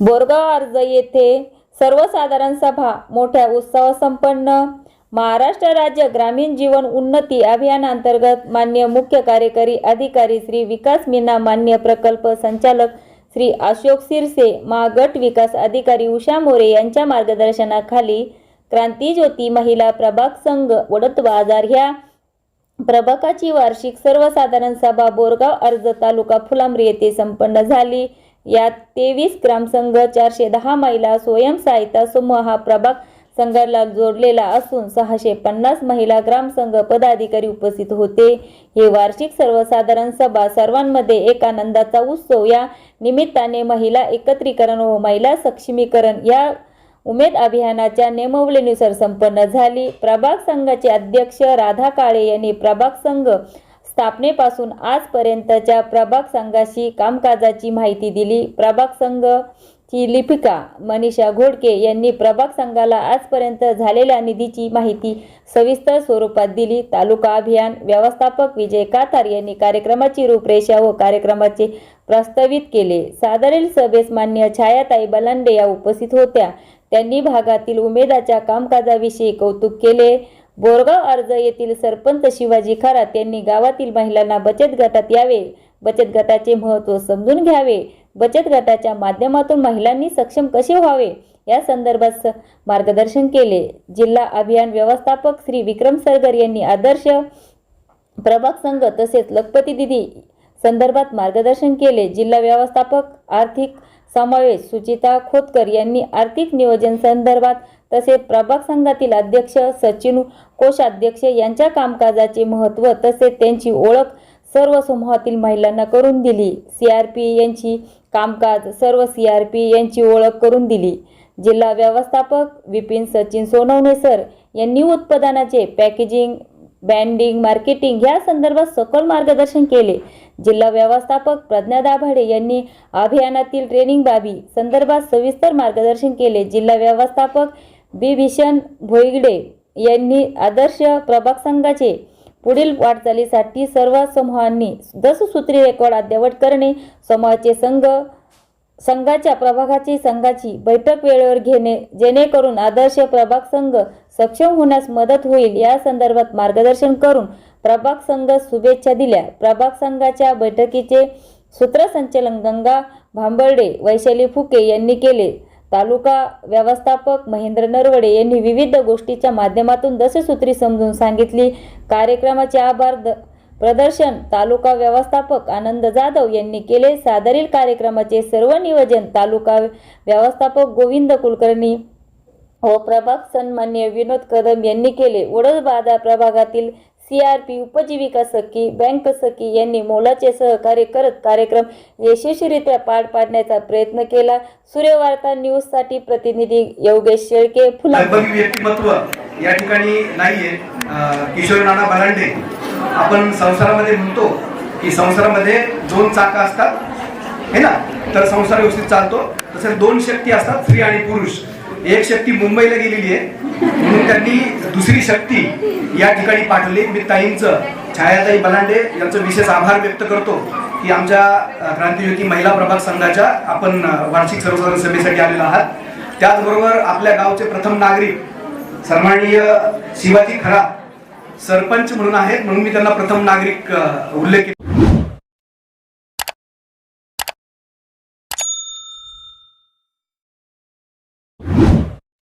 बोरगाव अर्ज येथे सर्वसाधारण सभा मोठ्या उत्सवासंपन्न महाराष्ट्र राज्य ग्रामीण जीवन उन्नती अभियानांतर्गत मान्य मुख्य कार्यकारी अधिकारी श्री विकास मीना मान्य प्रकल्प संचालक श्री अशोक सिरसे महागट विकास अधिकारी उषा मोरे यांच्या मार्गदर्शनाखाली क्रांतीज्योती महिला प्रभाग संघ वडत बाजार ह्या प्रभागाची वार्षिक सर्वसाधारण सभा बोरगाव अर्ज तालुका फुलांब्री येथे संपन्न झाली. यात तेवीस ग्रामसंघ चारशे दहा महिला स्वयंसहायता समूह हा प्रभाग संघाला जोडलेला असून सहाशे पन्नास महिला ग्रामसंघ पदाधिकारी उपस्थित होते. हे वार्षिक सर्वसाधारण सभा सर्वांमध्ये एक आनंदाचा उत्सव. या निमित्ताने महिला एकत्रीकरण व महिला सक्षमीकरण या उमेद अभियानाच्या नेमवलेनुसार संपन्न झाली. प्रभाग संघाचे अध्यक्ष राधा काळे यांनी प्रभाग संघ स्थापनेपासून आजपर्यंतच्या प्रभाग संघाशी कामकाजाची माहिती दिली प्रभाग संघची लिपिका मनीषा घोडके यांनी प्रभाग संघाला आजपर्यंत झालेल्या निधीची माहिती सविस्तर स्वरूपात दिली. तालुका अभियान व्यवस्थापक विजय कातार यांनी कार्यक्रमाची रूपरेषा व कार्यक्रमाचे प्रस्तावित केले. सादरील सभेस मान्य छायाताई बलांडे या उपस्थित होत्या. त्यांनी भागातील उमेदाच्या कामकाजाविषयी कौतुक केले. बोरगाव अर्ज येथील सरपंच शिवाजी खरात यांनी गावातील महिलांना बचत गटात यावे. बचत गटाचे महत्त्व समजून घ्यावे. बचत गटाच्या माध्यमातून महिलांनी सक्षम कसे व्हावे? या संदर्भात स- मार्गदर्शन केले. जिल्हा अभियान व्यवस्थापक श्री विक्रम सरगर यांनी आदर्श प्रभाग संघ तसेच लखपती दिदी संदर्भात मार्गदर्शन केले. जिल्हा व्यवस्थापक आर्थिक समावेश सुचिता खोतकर यांनी आर्थिक नियोजन संदर्भात तसेच प्रभाग संघातील अध्यक्ष सचिन कोषाध्यक्ष यांच्या कामकाजाचे महत्त्व तसेच त्यांची ओळख सर्व समूहातील महिलांना करून दिली. सी आर पी यांची कामकाज सर्व सी आर पी यांची ओळख करून दिली. जिल्हा व्यवस्थापक विपिन सचिन सोनवणे सर यांनी उत्पादनाचे पॅकेजिंग ब्रँडिंग मार्केटिंग या संदर्भात सखोल मार्गदर्शन केले. जिल्हा व्यवस्थापक प्रज्ञा दाभाडे यांनी अभियानातील ट्रेनिंग बाबी संदर्भात सविस्तर मार्गदर्शन केले. जिल्हा व्यवस्थापक बी. भीषण भोईगडे यांनी आदर्श प्रभाग संघाचे पुढील वाटचालीसाठी सर्व समूहांनी दससूत्री रेकॉर्ड अद्यावत करणे समूहाचे संघ संघाच्या प्रभागाची संघाची बैठक वेळेवर घेणे जेणेकरून आदर्श प्रभाग संघ सक्षम होण्यास मदत होईल या संदर्भात मार्गदर्शन करून प्रभाग संघ शुभेच्छा दिल्या. प्रभाग संघाच्या बैठकीचे सूत्रसंचालन गंगा भांबर्डे वैशाली फुके यांनी केले. तालुका व्यवस्थापक महेंद्र नरवडे यांनी विविध गोष्टीच्या माध्यमातून दशसूत्री समजून सांगितली. कार्यक्रमाचे आभार द प्रदर्शन तालुका व्यवस्थापक आनंद जाधव यांनी केले. सादरील कार्यक्रमाचे सर्व नियोजन तालुका व्यवस्थापक गोविंद कुलकर्णी व प्रभाग सन्मान्य विनोद कदम यांनी केले. वडोदबाजार प्रभागातील सी आर पी उपजीविका सखी बँक सखी यांनी मोलाचे सहकार्य करत कार्यक्रम यशस्वीरित्या पार पाडण्याचा प्रयत्न केला. सूर्यवार्ता न्यूजसाठी प्रतिनिधी योगेश शेळके फुला व्यक्तिमत्व या ठिकाणी नाहीये. किशोर नाना बलांडे. आपण संसारामध्ये म्हणतो की संसारामध्ये दोन चाका असतात हे ना? तर संसार व्यवस्थित चालतो. तसेच दोन शक्ती असतात स्त्री आणि पुरुष. एक शक्ती मुंबईला गेलेली आहे. म्हणून त्यांनी दुसरी शक्ती या ठिकाणी पाठवली. मी ताईंचं छायाताई बलांडे यांचं विशेष आभार व्यक्त करतो की आमच्या क्रांतीज्योती महिला प्रभाग संघाच्या आपण वार्षिक सर्वसाधारण सभेसाठी आलेलो आहात. त्याचबरोबर आपल्या गावचे प्रथम नागरिक सन्माननीय शिवाजी खरा सरपंच म्हणून आहेत. म्हणून मी त्यांना प्रथम नागरिक उल्लेख केला.